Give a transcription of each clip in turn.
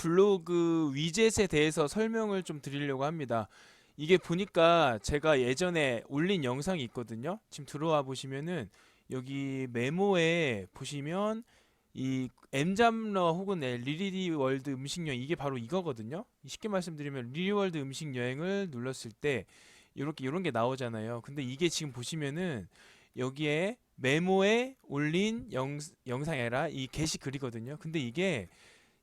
블로그 위젯에 대해서 설명을 좀 드리려고 합니다. 이게 보니까 제가 예전에 올린 영상이 있거든요. 지금 들어와 보시면은 여기 메모에 보시면 이 엠잡러 혹은 네, 리리디 월드 음식 여행 이게 바로 이거거든요. 쉽게 말씀드리면 리리 월드 음식 여행을 눌렀을 때 이렇게 이런 게 나오잖아요. 근데 이게 지금 보시면은 여기에 메모에 올린 영, 영상이 아니라 이 게시글이거든요. 근데 이게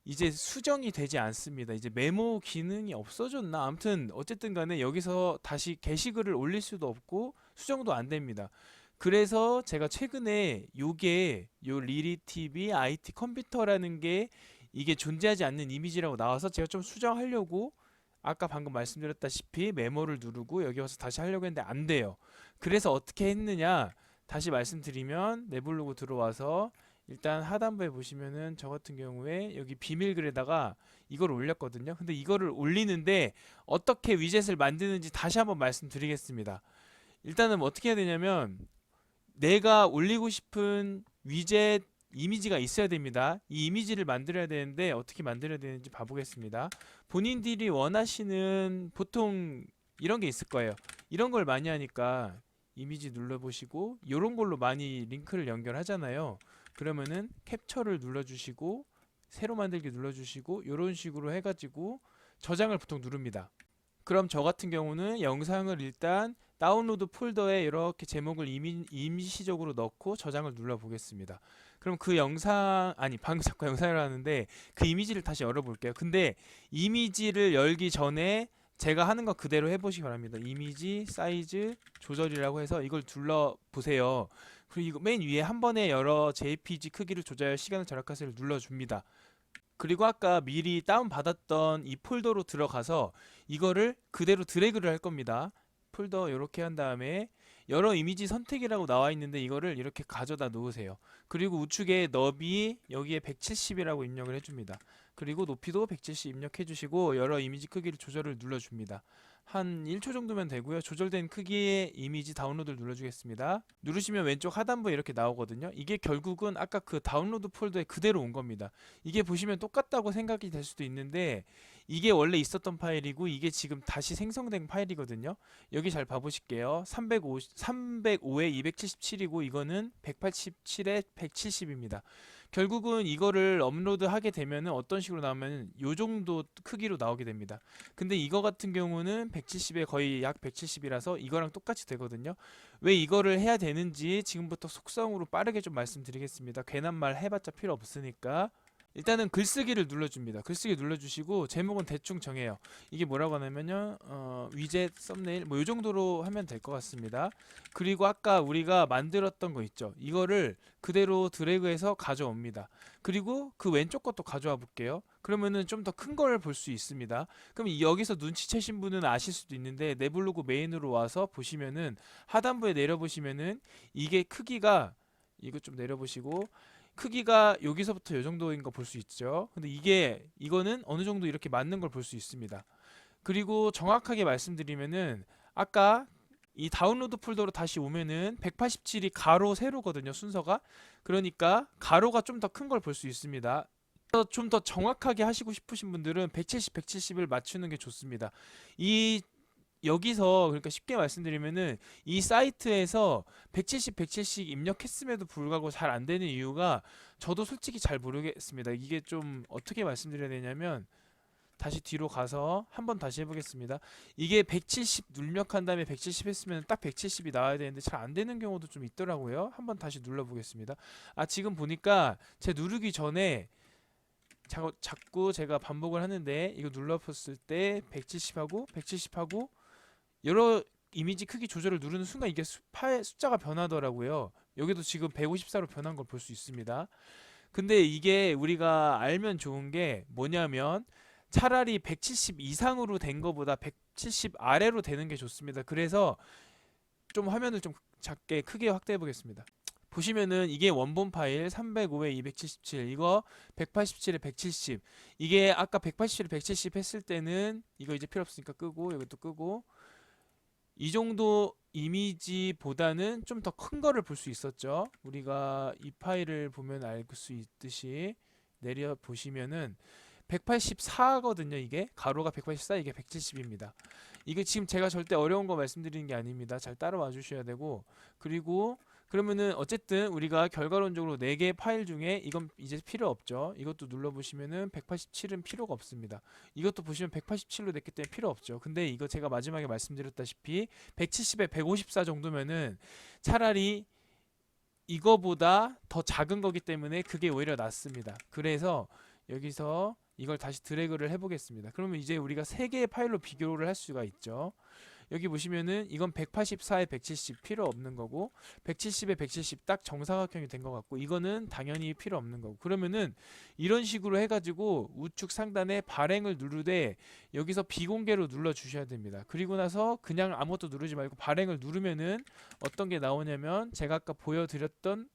이제 수정이 되지 않습니다. 이제 메모 기능이 없어졌나? 아무튼 어쨌든 간에 여기서 다시 게시글을 올릴 수도 없고 수정도 안 됩니다. 그래서 제가 최근에 요게 요 리리 TV IT 컴퓨터라는 게 이게 존재하지 않는 이미지라고 나와서 제가 좀 수정하려고 아까 방금 말씀드렸다시피 메모를 누르고 여기 와서 다시 하려고 했는데 안 돼요. 그래서 어떻게 했느냐? 다시 말씀드리면 네블로그 들어와서 일단 하단부에 보시면은 저 같은 경우에 여기 비밀글에다가 이걸 올렸거든요. 근데 이거를 올리는데 어떻게 위젯을 만드는지 다시 한번 말씀드리겠습니다. 일단은 뭐 어떻게 해야 되냐면 내가 올리고 싶은 위젯 이미지가 있어야 됩니다. 이 이미지를 만들어야 되는데 어떻게 만들어야 되는지 봐보겠습니다. 본인들이 원하시는 보통 이런 게 있을 거예요. 이런 걸 많이 하니까 이미지 눌러보시고 이런 걸로 많이 링크를 연결하잖아요. 그러면은 캡처를 눌러주시고 새로 만들기 눌러주시고 이런 식으로 해가지고 저장을 보통 누릅니다. 그럼 저 같은 경우는 영상을 일단 다운로드 폴더에 이렇게 제목을 이미, 임시적으로 넣고 저장을 눌러 보겠습니다. 그럼 그 영상 아니 방금 자꾸 영상을 하는데 그 이미지를 다시 열어볼게요. 근데 이미지를 열기 전에 제가 하는 거 그대로 해보시기 바랍니다. 이미지 사이즈 조절이라고 해서 이걸 둘러 보세요. 그리고 맨 위에 한 번에 여러 JPG 크기를 조절 시간을 절약하세요를 눌러줍니다. 그리고 아까 미리 다운 받았던 이 폴더로 들어가서 이거를 그대로 드래그를 할 겁니다. 폴더 이렇게 한 다음에 여러 이미지 선택이라고 나와 있는데 이거를 이렇게 가져다 놓으세요. 그리고 우측에 너비 여기에 170이라고 입력을 해줍니다. 그리고 높이도 170 입력해 주시고 여러 이미지 크기를 조절을 눌러줍니다. 한 1초 정도면 되고요. 조절된 크기의 이미지 다운로드를 눌러주겠습니다. 누르시면 왼쪽 하단부에 이렇게 나오거든요. 이게 결국은 아까 그 다운로드 폴더에 그대로 온 겁니다. 이게 보시면 똑같다고 생각이 될 수도 있는데 이게 원래 있었던 파일이고 이게 지금 다시 생성된 파일이거든요. 여기 잘 봐보실게요. 305, 305에 277이고 이거는 187에 170입니다. 결국은 이거를 업로드 하게 되면은 어떤 식으로 나오면 요 정도 크기로 나오게 됩니다. 근데 이거 같은 경우는 170에 거의 약 170이라서 이거랑 똑같이 되거든요. 왜 이거를 해야 되는지 지금부터 속성으로 빠르게 좀 말씀드리겠습니다. 괜한 말 해봤자 필요 없으니까. 일단은 글쓰기를 눌러줍니다. 글쓰기 눌러주시고 제목은 대충 정해요. 이게 뭐라고 하냐면요, 어, 위젯, 썸네일 뭐 이 정도로 하면 될 것 같습니다. 그리고 아까 우리가 만들었던 거 있죠. 이거를 그대로 드래그해서 가져옵니다. 그리고 그 왼쪽 것도 가져와 볼게요. 그러면은 좀 더 큰 걸 볼 수 있습니다. 그럼 이- 여기서 눈치채신 분은 아실 수도 있는데 네블로그 메인으로 와서 보시면은 하단부에 내려보시면은 이게 크기가 이거 좀 내려보시고 크기가 여기서부터 이 정도인 거 볼 수 있죠. 근데 이게 이거는 어느 정도 이렇게 맞는 걸 볼 수 있습니다. 그리고 정확하게 말씀드리면은 아까 이 다운로드 폴더로 다시 오면은 187이 가로 세로거든요 순서가 그러니까 가로가 좀 더 큰 걸 볼 수 있습니다 좀 더 정확하게 하시고 싶으신 분들은 170, 170을 맞추는 게 좋습니다 이 여기서 그러니까 쉽게 말씀드리면은 이 사이트에서 170, 170 입력했음에도 불구하고 잘 안 되는 이유가 저도 솔직히 잘 모르겠습니다 이게 좀 어떻게 말씀드려야 되냐면 다시 뒤로 가서 한번 다시 해보겠습니다. 이게 170 눌력한 다음에 170 했으면 딱 170이 나와야 되는데 잘 안 되는 경우도 좀 있더라고요. 한번 다시 눌러보겠습니다. 아 지금 보니까 제 누르기 전에 자, 자꾸 제가 반복을 하는데 이거 눌러봤을 때 170하고 170하고 여러 이미지 크기 조절을 누르는 순간 이게 수, 파의 숫자가 변하더라고요. 여기도 지금 154로 변한 걸 볼 수 있습니다. 근데 이게 우리가 알면 좋은 게 뭐냐면 차라리 170 이상으로 된 거보다 170 아래로 되는 게 좋습니다. 그래서 좀 화면을 좀 작게 크게 확대해 보겠습니다. 보시면은 이게 원본 파일 305에 277 이거 187에 170 이게 아까 187에 170 했을 때는 이거 이제 필요 없으니까 끄고 이것도 끄고 이 정도 이미지보다는 좀 더 큰 거를 볼 수 있었죠. 우리가 이 파일을 보면 알 수 있듯이 내려 보시면은 184거든요. 이게 가로가 184, 이게 170입니다. 이게 지금 제가 절대 어려운 거 말씀드리는 게 아닙니다. 잘 따라와 주셔야 되고 그리고 그러면은 어쨌든 우리가 결과론적으로 4개의 파일 중에 이건 이제 필요 없죠. 이것도 눌러보시면은 187은 필요가 없습니다. 이것도 보시면 187로 됐기 때문에 필요 없죠. 근데 이거 제가 마지막에 말씀드렸다시피 170에 154 정도면은 차라리 이거보다 더 작은 거기 때문에 그게 오히려 낫습니다. 그래서 여기서 이걸 다시 드래그를 해보겠습니다. 그러면 이제 우리가 세 개의 파일로 비교를 할 수가 있죠. 여기 보시면은 이건 184에 170 필요 없는 거고 170에 170 딱 정사각형이 된 것 같고 이거는 당연히 필요 없는 거고 그러면은 이런 식으로 해가지고 우측 상단에 발행을 누르되 여기서 비공개로 눌러 주셔야 됩니다. 그리고 나서 그냥 아무것도 누르지 말고 발행을 누르면은 어떤 게 나오냐면 제가 아까 보여드렸던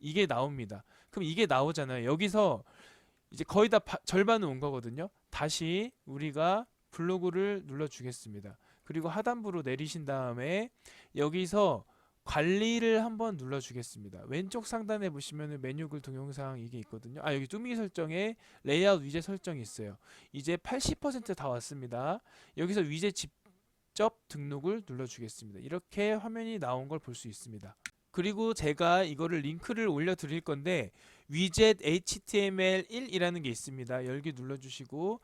이게 나옵니다. 그럼 이게 나오잖아요. 여기서 이제 거의 다 바- 절반은 온 거거든요. 다시 우리가 블로그를 눌러 주겠습니다. 그리고 하단부로 내리신 다음에 여기서 관리를 한번 눌러 주겠습니다. 왼쪽 상단에 보시면은 메뉴글 동영상 이게 있거든요. 아 여기 뚜미 설정에 레이아웃 위젯 설정이 있어요. 이제 80%다 왔습니다. 여기서 위젯 직접 등록을 눌러 주겠습니다. 이렇게 화면이 나온 걸 볼 수 있습니다. 그리고 제가 이거를 링크를 올려 드릴 건데 위젯 HTML1이라는 게 있습니다. 열기 눌러 주시고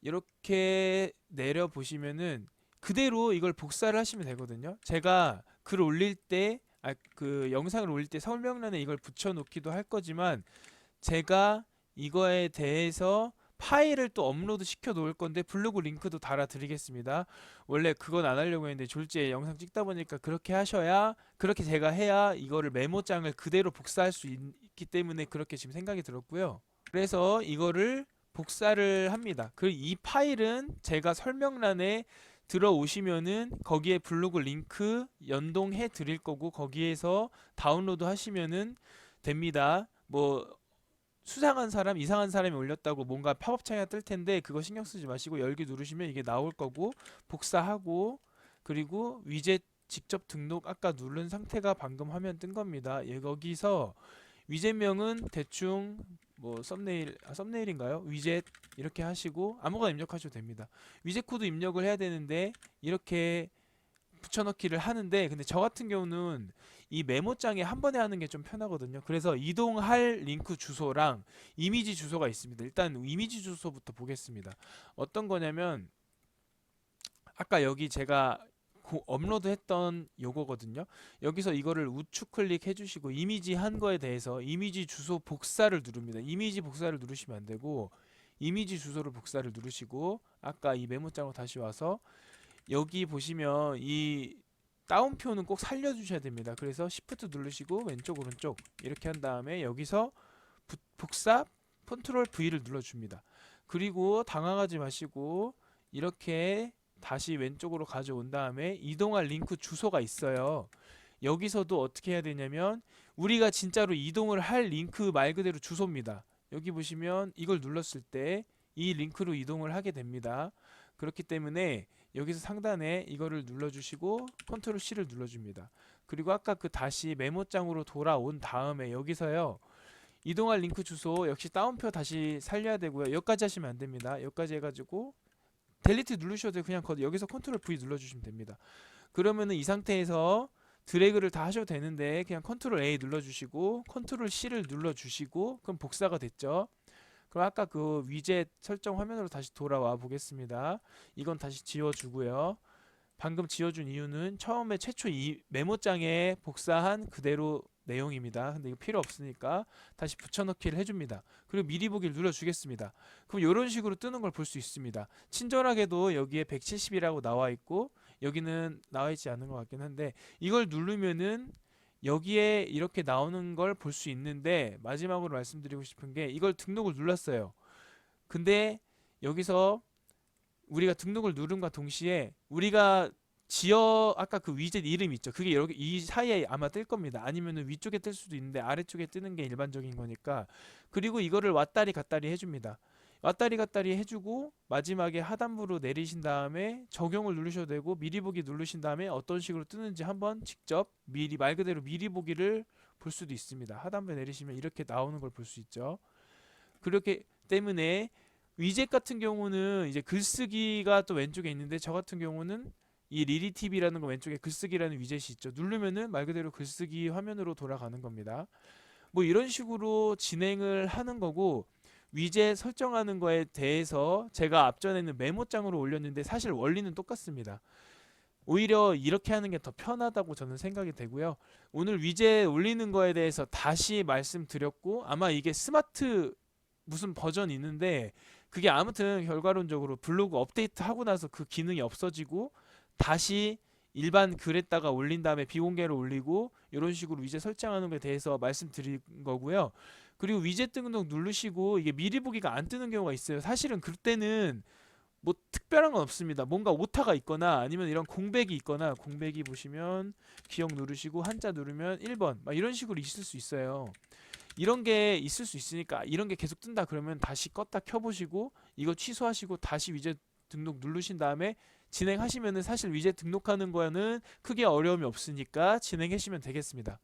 이렇게 내려 보시면은 그대로 이걸 복사를 하시면 되거든요. 제가 글 올릴 때, 아, 그 영상을 올릴 때 설명란에 이걸 붙여놓기도 할 거지만 제가 이거에 대해서 파일을 또 업로드 시켜 놓을 건데 블로그 링크도 달아 드리겠습니다. 원래 그건 안 하려고 했는데 졸지에 영상 찍다 보니까 그렇게 하셔야 그렇게 제가 해야 이거를 메모장을 그대로 복사할 수 있, 기 때문에 그렇게 지금 생각이 들었고요. 그래서 이거를 복사를 합니다. 그 이 파일은 제가 설명란에 들어오시면은 거기에 블로그 링크 연동해 드릴 거고 거기에서 다운로드 하시면은 됩니다. 뭐 수상한 사람, 이상한 사람이 올렸다고 뭔가 팝업 창이 뜰 텐데 그거 신경 쓰지 마시고 열기 누르시면 이게 나올 거고 복사하고 그리고 위젯 직접 등록 아까 누른 상태가 방금 화면 뜬 겁니다. 예, 거기서 위젯명은 대충 뭐 썸네일 아, 썸네일인가요? 위젯 이렇게 하시고 아무거나 입력하셔도 됩니다. 위젯 코드 입력을 해야 되는데 이렇게 붙여넣기를 하는데 근데 저 같은 경우는 이 메모장에 한 번에 하는 게 좀 편하거든요. 그래서 이동할 링크 주소랑 이미지 주소가 있습니다. 일단 이미지 주소부터 보겠습니다. 어떤 거냐면 아까 여기 제가 고- 업로드했던 요거거든요. 여기서 이거를 우측 클릭해 주시고 이미지 한 거에 대해서 이미지 주소 복사를 누릅니다. 이미지 복사를 누르시면 안 되고 이미지 주소를 복사를 누르시고 아까 이 메모장으로 다시 와서 여기 보시면 이 따옴표는 꼭 살려주셔야 됩니다. 그래서 Shift 누르시고 왼쪽 오른쪽 이렇게 한 다음에 여기서 부- 복사 컨트롤 V를 눌러줍니다. 그리고 당황하지 마시고 이렇게 다시 왼쪽으로 가져온 다음에 이동할 링크 주소가 있어요. 여기서도 어떻게 해야 되냐면 우리가 진짜로 이동을 할 링크 말 그대로 주소입니다. 여기 보시면 이걸 눌렀을 때 이 링크로 이동을 하게 됩니다. 그렇기 때문에 여기서 상단에 이거를 눌러주시고 컨트롤 C를 눌러줍니다. 그리고 아까 그 다시 메모장으로 돌아온 다음에 여기서요 이동할 링크 주소 역시 따옴표 다시 살려야 되고요. 여기까지 하시면 안 됩니다. 여기까지 해가지고 델리트 누르셔도. 그냥 거- 여기서 컨트롤 V 눌러주시면 됩니다. 그러면은 이 상태에서 드래그를 다 하셔도 되는데 그냥 컨트롤 A 눌러주시고 컨트롤 C를 눌러주시고 그럼 복사가 됐죠. 그럼 아까 그 위젯 설정 화면으로 다시 돌아와 보겠습니다. 이건 다시 지워주고요. 방금 지워준 이유는 처음에 최초 이 메모장에 복사한 그대로 내용입니다. 근데 이거 필요 없으니까 다시 붙여넣기를 해줍니다. 그리고 미리 보기를 눌러주겠습니다. 그럼 이런 식으로 뜨는 걸 볼 수 있습니다. 친절하게도 여기에 170이라고 나와 있고 여기는 나와 있지 않은 것 같긴 한데 이걸 누르면은 여기에 이렇게 나오는 걸 볼 수 있는데 마지막으로 말씀드리고 싶은 게 이걸 등록을 눌렀어요. 근데 여기서 우리가 등록을 누른과 동시에 우리가 지어 아까 그 위젯 이름 있죠. 그게 여기 이 사이에 아마 뜰 겁니다. 아니면은 위쪽에 뜰 수도 있는데 아래쪽에 뜨는 게 일반적인 거니까. 그리고 이거를 왔다리 갔다리 해줍니다. 왔다리 갔다리 해주고 마지막에 하단부로 내리신 다음에 적용을 누르셔도 되고 미리 보기 누르신 다음에 어떤 식으로 뜨는지 한번 직접 미리 말 그대로 미리 보기를 볼 수도 있습니다. 하단부에 내리시면 이렇게 나오는 걸 볼 수 있죠. 그렇게 때문에 위젯 같은 경우는 이제 글쓰기가 또 왼쪽에 있는데 저 같은 경우는 이 리리 TV라는 거 왼쪽에 글쓰기라는 위젯이 있죠. 누르면은 말 그대로 글쓰기 화면으로 돌아가는 겁니다. 뭐 이런 식으로 진행을 하는 거고 위젯 설정하는 거에 대해서 제가 앞전에는 메모장으로 올렸는데 사실 원리는 똑같습니다. 오히려 이렇게 하는 게 더 편하다고 저는 생각이 되고요. 오늘 위젯 올리는 거에 대해서 다시 말씀드렸고 아마 이게 스마트 무슨 버전이 있는데 그게 아무튼 결과론적으로 블로그 업데이트 하고 나서 그 기능이 없어지고 다시 일반 글에다가 올린 다음에 비공개로 올리고 이런 식으로 위젯 설정하는 거에 대해서 말씀드린 거고요. 그리고 위젯 등록 누르시고 이게 미리 보기가 안 뜨는 경우가 있어요. 사실은 그때는 뭐 특별한 건 없습니다. 뭔가 오타가 있거나 아니면 이런 공백이 있거나 공백이 보시면 기억 누르시고 한자 누르면 1번 막 이런 식으로 있을 수 있어요. 이런 게 있을 수 있으니까 이런 게 계속 뜬다 그러면 다시 껐다 켜보시고 이거 취소하시고 다시 위젯 등록 누르신 다음에 진행하시면은 사실 위젯 등록하는 거는 크게 어려움이 없으니까 진행하시면 되겠습니다.